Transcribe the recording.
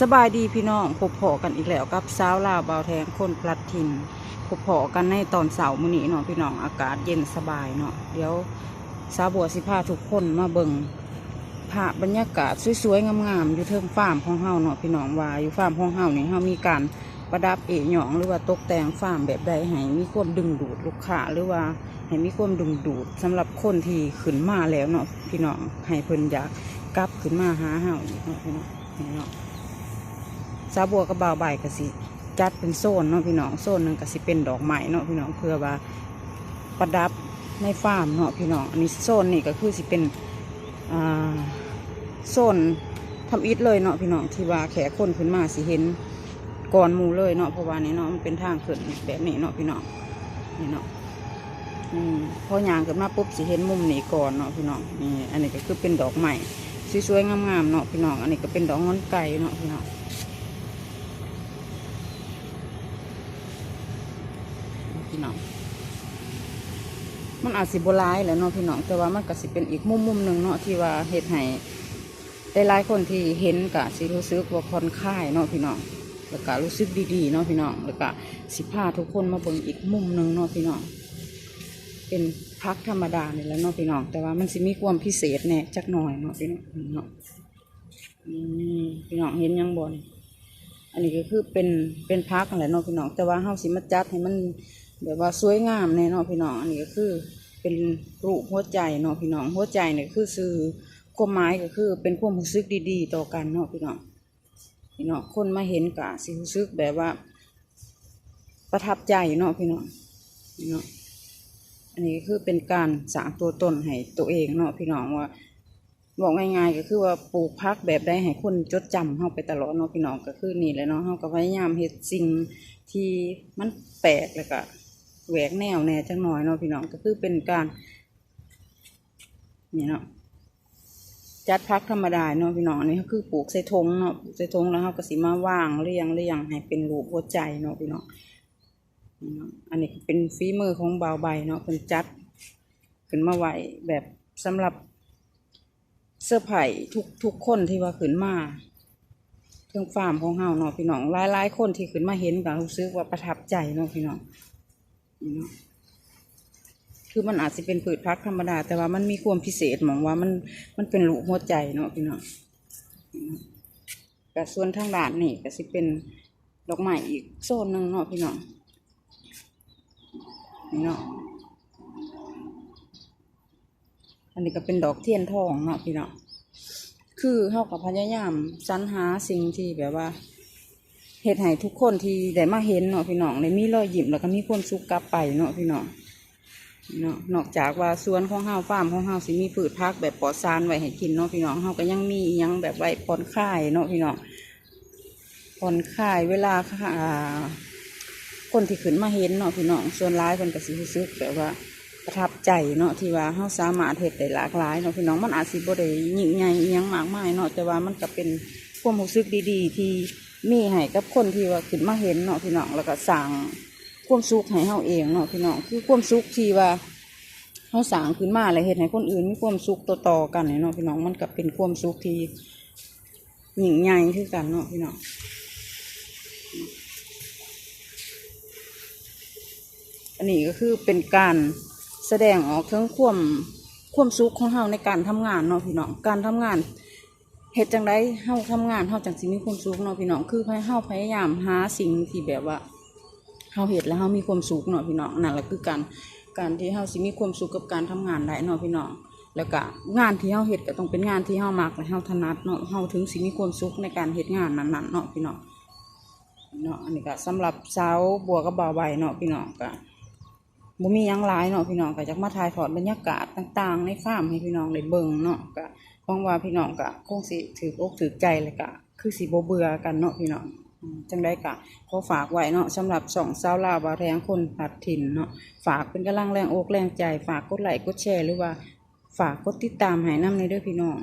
สบายดีพี่น้องพบพอกันอีกแล้วกับสาวลาวเบาแทงคนพลัดถิ่นพบพอกันในตอนเสาร์มื้อนี้เนาะพี่น้องอากาศเย็นสบายเนาะเดี๋ยวสาวบัวสิพาทุกคนมาเบิ่งภาพบรรยากาศสวยๆงามๆอยู่เทิงฟาร์มของเฮาเนาะพี่น้องว่าอยู่ฟาร์มของเฮานี่เฮามีการประดับเอหยองหรือว่าตกแต่งฟาร์มแบบใดให้มีความดึงดูดลูกค้าหรือว่าให้มีความดึงดูดสำหรับคนที่ขึ้นมาแล้วเนาะพี่น้องให้เพิ่นอยากกลับขึ้นมาหาเฮาอีกเนาะพี่น้องนี่เนาะ สาบัวกับบ่าวใบก็สิจัดเป็นโซนเนาะพี่น้องโซนหนึ่งก็สิเป็นดอกไม้เนาะพี่น้องเพื่อว่าประดับในฟาร์มเนาะพี่น้องอันนี้โซนนี่ก็คือสิเป็นอ่าโซนทำอิฐเลยเนาะพี่น้องที่ว่าแขกคนขึ้นมาสิเห็นก่อนมูเลยเนาะเพราะว่านี่เนาะมันเป็นทางขึ้นแบบนี้เนาะพี่น้องนี่เนาะอืมพอยางขึ้นมาปุ๊บสิเห็นมุมนี้ก่อนเนาะพี่น้องนี่อันนี้ก็คือเป็นดอกไม้สวยๆงามๆเนาะพี่น้องอันนี้ก็เป็นดอกงอนไก่เนาะพี่น้อง พี่น้อง มันอาจสิบหลายแหละเนาะพี่น้อง แต่ว่ามันก็สิเป็นอีกมุมมุมหนึ่งเนาะที่ว่าเฮ็ดให้ได้หลายคนที่เห็นก็สิรู้สึกว่าผ่อนคลายเนาะพี่น้องแล้วก็รู้สึกดีๆเนาะพี่น้องแล้วก็สิพาทุกคนมาเบิ่งอีกมุมหนึ่งเนาะพี่น้อง เป็นพักธรรมดาเนี่ยแหละเนาะพี่น้อง แต่ว่ามันสิมีความพิเศษแน่จักหน่อยเนาะพี่น้องเนาะพี่น้องเห็นยังบนอันนี้ก็คือเป็นเป็นพักอะไรเนาะพี่น้อง แต่ว่าเฮาสิมาจัดให้มัน แบบว่าสวยงามแน่เนาะพี่น้องอันนี้ก็คือเป็นรูปหัวใจเนาะพี่น้องหัวใจเนี่ยคือสื่อความหมายก็คือเป็นความรู้สึกดีๆ ต่อกันเนาะพี่น้องพี่น้องคนมาเห็นกะสิรู้สึกแบบว่า ประทับใจเนาะพี่น้องพี่น้องอันนี้ก็คือเป็นการสร้างตัวตนให้ตัวเองเนาะพี่น้องว่าบอกง่ายๆก็คือว่าปลูกพักแบบได้ให้คนจดจำเฮาไปตลอดเนาะพี่น้องก็คือนี่แหละเนาะเฮาก็พยายามเฮ็ดสิ่งที่มันแปลกแล้วก็ แหวกแนวแน่จังหน่อยเนาะพี่น้องก็คือเป็นการนี่เนาะจัดพักธรรมดาเนาะพี่น้องนนี้ก็คือปลูกใส่ธงเนาะปลูกใส่ธงแล้วเฮาก็สิมาว่างเรียงเรียงให้เป็นรูปหัวใจเนาะพี่น้องเนาะอันนี้เป็นฝีมือของบ่าวใบเนาะเพิ่นจัดขึ้นมาไวแบบสำหรับเสื้อไผ่ทุกทุกคนที่ว่าขึ้นมาเครื่องฟาร์มของเฮาเนาะพี่น้องหลายหลายๆคนที่ขึ้นมาเห็นก็รู้สึกว่าประทับใจเนาะพี่น้อง คือมันอาจจะเป็นผืดพักธรรมดา แต่ว่ามันมีความพิเศษมองว่ามันมันเป็นรูปหัวใจเนาะพี่น้องนี่เนาะแต่ส่วนทางด้านนี่ก็สิเป็นดอกไม้อีกโซนหนึ่งเนาะพี่น้องนี่เนาะอันนี้ก็เป็นดอกเทียนทองเนาะพี่เนาะคือเฮากับพยายามสรรหาสิ่งที่แบบว่า เฮ็ดให้ทุกคนที่ได้มาเห็นเนาะพี่น้องได้มีรอยยิ้มแล้วก็มีความสุขกลับไปเนาะพี่น้องเนาะนอกจากว่าสวนของเฮาฟาร์มของเฮาสิมีพืชผักแบบปลอดสารไว้ให้กินเนาะพี่น้องเฮาก็ยังมียังแบบไว้ผ่อนคลายเนาะพี่น้องผ่อนคลายเวลาอ่าคนที่ขึ้นมาเห็นเนาะพี่น้องส่วนร้ายเพิ่นก็สิรู้สึกแบบว่าประทับใจเนาะที่ว่าเฮาสามารถเฮ็ดได้หลากหลายเนาะพี่น้องมันอาจสิบ่ได้ยิ่งใหญ่ยังมากมายเนาะแต่ว่ามันก็เป็นความรู้สึกดี ๆ ที่ มีให้กับคนที่ว่าขึ้นมาเห็นเนาะพี่น้องแล้วก็สร้างความสุขให้เฮาเองเนาะพี่น้องคือความสุขที่ว่าเฮาสร้างขึ้นมาแล้วเฮ็ดให้คนอื่นมีความสุขต่อๆกันเนาะพี่น้องมันก็เป็นความสุขที่หยิ่งใหญ่คือกันเนาะพี่น้องอันนี้ก็คือเป็นการแสดงออกถึงความความสุขของเฮาในการทำงานเนาะพี่น้องการทำงาน เฮ็ดจังไดเฮาทำงานเฮาจังสิมีความสุขเนาะพี่น้องคือให้เฮาพยายามหาสิ่งที่แบบว่าเฮาเฮ็ดแล้วเฮามีความสุขเนาะพี่น้องนั่นแหละคือการการที่เฮาสิมีความสุขกับการทำงานได้เนาะพี่น้องแล้วก็งานที่เฮาเฮ็ดก็ต้องเป็นงานที่เฮามักและเฮาถนัดเนาะเฮาถึงสิมีความสุขในการเฮ็ดงานนั้นๆเนาะพี่น้องเนาะอันนี้ก็สำหรับสาวบัวกับบ่าวใบเนาะพี่น้องก็ บ่มียังหลายเนาะพี่น้องก็จะมาถ่ายทอดบรรยากาศต่างๆ ในฟาร์มให้พี่น้องได้เบิ่งเนาะก็หวังว่าพี่น้องก็คงสิถืออกถือใจเลยก็คือสิบ่เบื่อกันเนาะพี่น้องจังได้ก็ขอฝากไว้เนาะสำหรับสองสาวลาวบาแทงคนผัดถิ่นเนาะฝากเป็นกำลังแรงอกแรงใจ ฝากกดไลค์กดแชร์หรือว่า ฝากกดติดตามให้น้ำในเด้อพี่น้อง